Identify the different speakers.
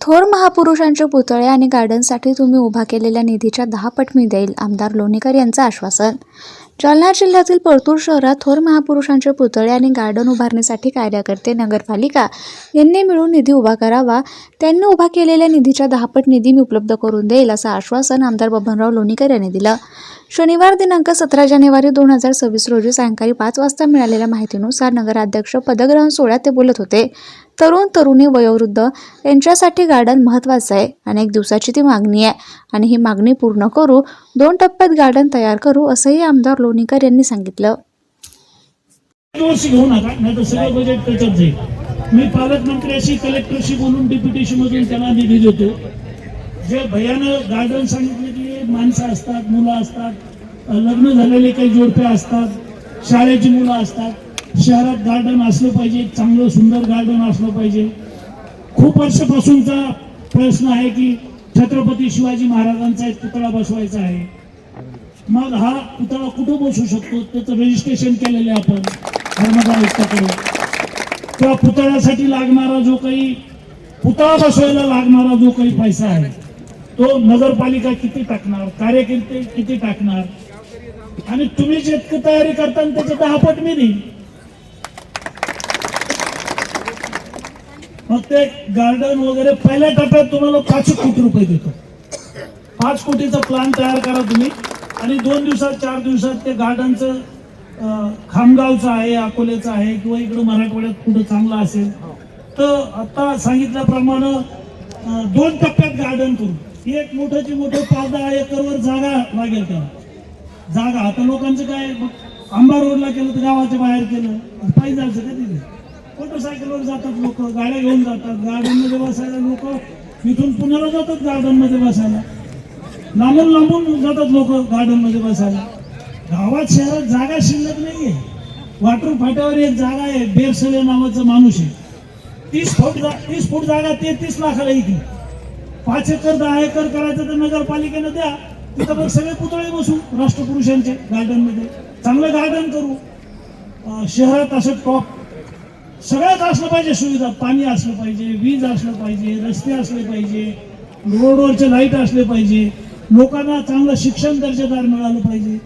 Speaker 1: थोर महापुरुषांचे पुतळे आणि गार्डनसाठी तुम्ही उभा केलेल्या निधीच्या दहा पट मी देईल आमदार लोणीकर यांचं आश्वासन. जालना जिल्ह्यातील परतूर शहरात थोर महापुरुषांचे पुतळे आणि गार्डन उभारण्यासाठी कार्यकर्ते नगरपालिका यांनी मिळून निधी उभा करावा त्यांनी उभा केलेल्या निधीच्या दहापट निधी मी उपलब्ध करून देईल असं आश्वासन आमदार बबनराव लोणीकर यांनी दिलं. शनिवार दिनांक सतरा जानेवारी दोन हजार सव्वीस रोजी सायंकाळी पाच वाजता मिळालेल्या माहितीनुसार नगराध्यक्ष पदग्रहण सोहळ्यात ते बोलत होते. तरुण तरुणी वयोवृद्ध यांच्यासाठी गार्डन महत्त्वाचं आहे. अनेक दिवसाची ती मागणी आहे. आणि ही मागणी पूर्ण करू दोन टप्प्यात गार्डन तयार करू असंही आमदार लोणीकर यांनी सांगितलं.
Speaker 2: घेऊ नका नाही तर सगळं बजेट त्याच्यात जाईल. मी पालकमंत्र्याशी कलेक्टरशी बोलून डिप्युटेशन मधून त्यांना निधी देतो. जे भयानं गार्डन सांगितले की माणसं असतात मुलं असतात लग्न झालेले काही जोडप्या असतात शाळेची मुलं असतात शहरात गार्डन असलं पाहिजे चांगलं सुंदर गार्डन असलं पाहिजे. खूप वर्षापासूनचा प्रश्न आहे की छत्रपती शिवाजी महाराजांचा एक पुतळा बसवायचा आहे. मग हा पुतळा कुठं बसू शकतो? त्याचं रजिस्ट्रेशन केलेलं आहे आपण. धर्मदा आयुक्ताकडे त्या पुतळ्यासाठी लागणारा जो काही पुतळा बसवायला लागणारा जो काही पैसा आहे तो नगरपालिका किती टाकणार? कार्यकर्ते किती टाकणार? आणि तुम्ही जे तयारी करता त्याचं दहा पट मी देईन. मग ते गार्डन वगैरे पहिल्या टप्प्यात तुम्हाला पाच कोटी रुपये देतो. पाच कोटीचा प्लॅन तयार करा तुम्ही. आणि दोन दिवसात चार दिवसात ते गार्डनचं खामगावचं आहे अकोल्याचं आहे किंवा इकडं मराठवाड्यात कुठं चांगलं असेल. तर आता सांगितल्याप्रमाणे दोन टप्प्यात गार्डन करू. एक मोठंची मोठं पाच दहा एकरवर जागा लागेल त्याला जागा. आता लोकांचं काय आंबा रोडला केलं तर गावाच्या बाहेर केलं. पाहिजे जायचं मोटरसायकलवर जातात लोक गाड्या घेऊन जातात. गार्डनमध्ये बसायला लोक इथून पुण्याला जातात गार्डनमध्ये बसायला. लांबून लांबून जातात लोक गार्डनमध्ये बसायला. गावात शहरात जागा शिल्लक नाहीये. वाटर फाट्यावर एक जागा आहे बेरसले नावाचा माणूस आहे. तीस फूट जा तीस फूट जागा ते तीस लाखाला येते पाच एकर दहा एकर करायचं तर नगरपालिकेनं द्या. तिथं मग सगळे पुतळे बसू राष्ट्रपुरुषांचे गार्डनमध्ये चांगलं गार्डन करू. शहरात असं टॉप सगळ्यात असलं पाहिजे सुविधा. पाणी असलं पाहिजे वीज असलं पाहिजे रस्ते असले पाहिजे रोडवरचे लाइट असले पाहिजे. लोकांना चांगलं शिक्षण दर्जेदार मिळालं पाहिजे.